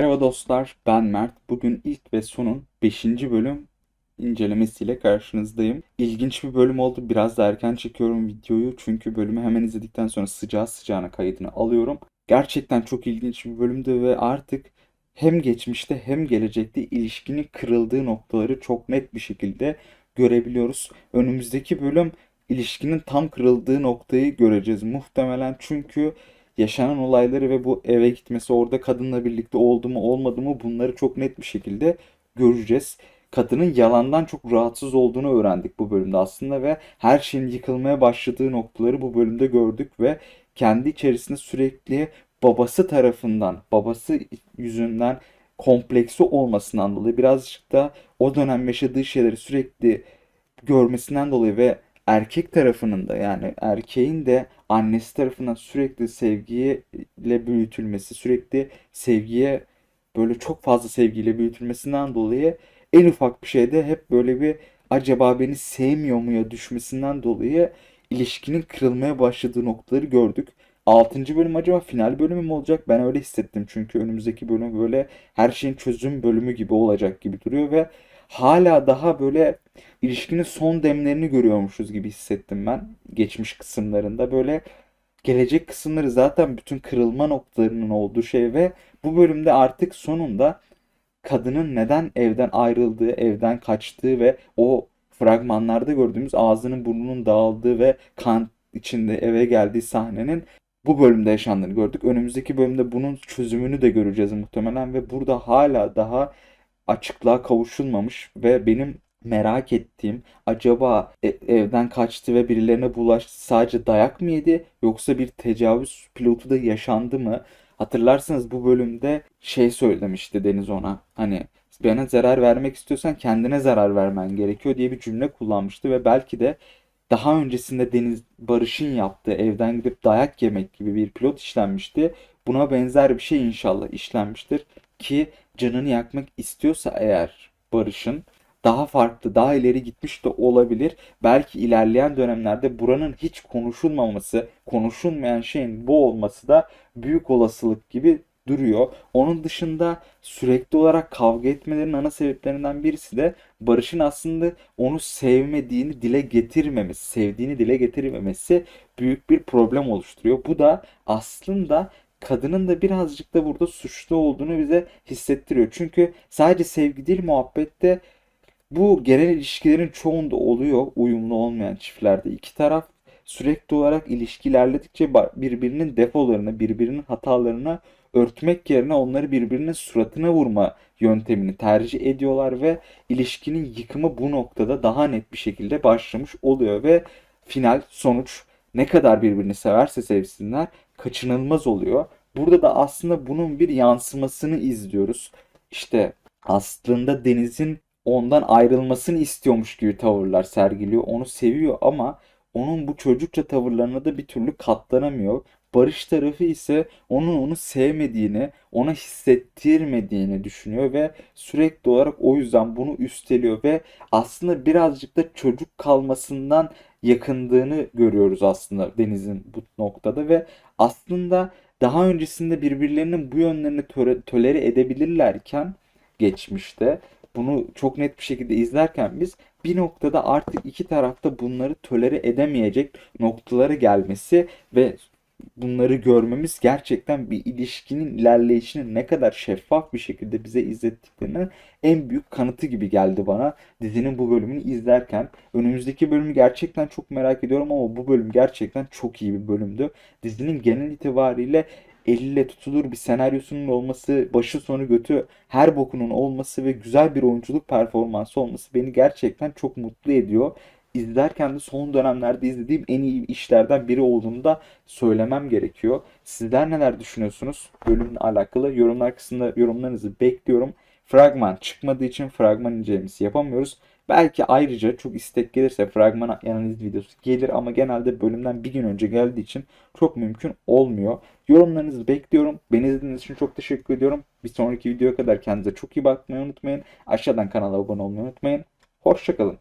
Merhaba dostlar, ben Mert. Bugün ilk ve sonun 5. bölüm incelemesiyle karşınızdayım. İlginç bir bölüm oldu. Biraz da erken çekiyorum videoyu çünkü bölümü hemen izledikten sonra sıcağı sıcağına kaydını alıyorum. Gerçekten çok ilginç bir bölümdü ve artık hem geçmişte hem gelecekte ilişkinin kırıldığı noktaları çok net bir şekilde görebiliyoruz. Önümüzdeki bölüm ilişkinin tam kırıldığı noktayı göreceğiz muhtemelen çünkü yaşanan olayları ve bu eve gitmesi, orada kadınla birlikte oldu mu olmadı mı bunları çok net bir şekilde göreceğiz. Kadının yalandan çok rahatsız olduğunu öğrendik bu bölümde aslında ve her şeyin yıkılmaya başladığı noktaları bu bölümde gördük ve kendi içerisinde sürekli babası tarafından, babası yüzünden kompleksi olmasından dolayı birazcık da o dönem yaşadığı şeyleri sürekli görmesinden dolayı ve erkek tarafının da yani erkeğin de annesi tarafından sürekli sevgiyle büyütülmesi, sürekli sevgiye böyle çok fazla sevgiyle büyütülmesinden dolayı en ufak bir şeyde hep böyle bir acaba beni sevmiyor mu ya düşmesinden dolayı ilişkinin kırılmaya başladığı noktaları gördük. 6. bölüm acaba final bölümü mü olacak? Ben öyle hissettim çünkü önümüzdeki bölüm böyle her şeyin çözüm bölümü gibi olacak gibi duruyor ve hala daha böyle ilişkinin son demlerini görüyormuşuz gibi hissettim ben geçmiş kısımlarında. Böyle gelecek kısımları zaten bütün kırılma noktalarının olduğu şey ve bu bölümde artık sonunda kadının neden evden ayrıldığı, evden kaçtığı ve o fragmanlarda gördüğümüz ağzının burnunun dağıldığı ve kan içinde eve geldiği sahnenin bu bölümde yaşandığını gördük. Önümüzdeki bölümde bunun çözümünü de göreceğiz muhtemelen ve burada hala daha açıklığa kavuşulmamış ve benim merak ettiğim acaba e- evden kaçtı ve birilerine bulaştı sadece dayak mı yedi yoksa bir tecavüz pilotu da yaşandı mı? Hatırlarsanız bu bölümde şey söylemişti Deniz ona hani bana zarar vermek istiyorsan kendine zarar vermen gerekiyor diye bir cümle kullanmıştı ve belki de daha öncesinde Deniz Barış'ın yaptığı evden gidip dayak yemek gibi bir pilot işlenmişti. Buna benzer bir şey inşallah işlenmiştir ki canını yakmak istiyorsa eğer Barış'ın daha farklı, daha ileri gitmiş de olabilir. Belki ilerleyen dönemlerde buranın hiç konuşulmaması, konuşulmayan şeyin bu olması da büyük olasılık gibi duruyor. Onun dışında sürekli olarak kavga etmelerinin ana sebeplerinden birisi de Barış'ın aslında onu sevmediğini dile getirmemesi, sevdiğini dile getirmemesi büyük bir problem oluşturuyor. Bu da aslında kadının da birazcık da burada suçlu olduğunu bize hissettiriyor. Çünkü sadece sevgi değil muhabbette bu genel ilişkilerin çoğunda oluyor uyumlu olmayan çiftlerde. iki taraf sürekli olarak ilişki ilerledikçe birbirinin defolarını, birbirinin hatalarını örtmek yerine onları birbirinin suratına vurma yöntemini tercih ediyorlar ve ilişkinin yıkımı bu noktada daha net bir şekilde başlamış oluyor ve final sonuç ne kadar birbirini severse sevsinler kaçınılmaz oluyor. Burada da aslında bunun bir yansımasını izliyoruz. İşte aslında Deniz'in ondan ayrılmasını istiyormuş gibi tavırlar sergiliyor. Onu seviyor ama onun bu çocukça tavırlarına da bir türlü katlanamıyor. Barış tarafı ise onun onu sevmediğini, ona hissettirmediğini düşünüyor ve sürekli olarak o yüzden bunu üsteliyor ve aslında birazcık da çocuk kalmasından yakındığını görüyoruz aslında Deniz'in bu noktada ve aslında daha öncesinde birbirlerinin bu yönlerini töre, tolere edebilirlerken geçmişte bunu çok net bir şekilde izlerken biz bir noktada artık iki tarafta bunları tolere edemeyecek noktalara gelmesi ve bunları görmemiz gerçekten bir ilişkinin ilerleyişini ne kadar şeffaf bir şekilde bize izlettiklerinin en büyük kanıtı gibi geldi bana dizinin bu bölümünü izlerken. Önümüzdeki bölümü gerçekten çok merak ediyorum ama bu bölüm gerçekten çok iyi bir bölümdü. Dizinin genel itibariyle elle tutulur bir senaryosunun olması, başı sonu götü her bokunun olması ve güzel bir oyunculuk performansı olması beni gerçekten çok mutlu ediyor izlerken de son dönemlerde izlediğim en iyi işlerden biri olduğunu da söylemem gerekiyor. Sizler neler düşünüyorsunuz bölümle alakalı? Yorumlar kısmında yorumlarınızı bekliyorum. Fragman çıkmadığı için fragman incelemesi yapamıyoruz. Belki ayrıca çok istek gelirse fragman analiz videosu gelir ama genelde bölümden bir gün önce geldiği için çok mümkün olmuyor. Yorumlarınızı bekliyorum. Beni izlediğiniz için çok teşekkür ediyorum. Bir sonraki videoya kadar kendinize çok iyi bakmayı unutmayın. Aşağıdan kanala abone olmayı unutmayın. Hoşçakalın.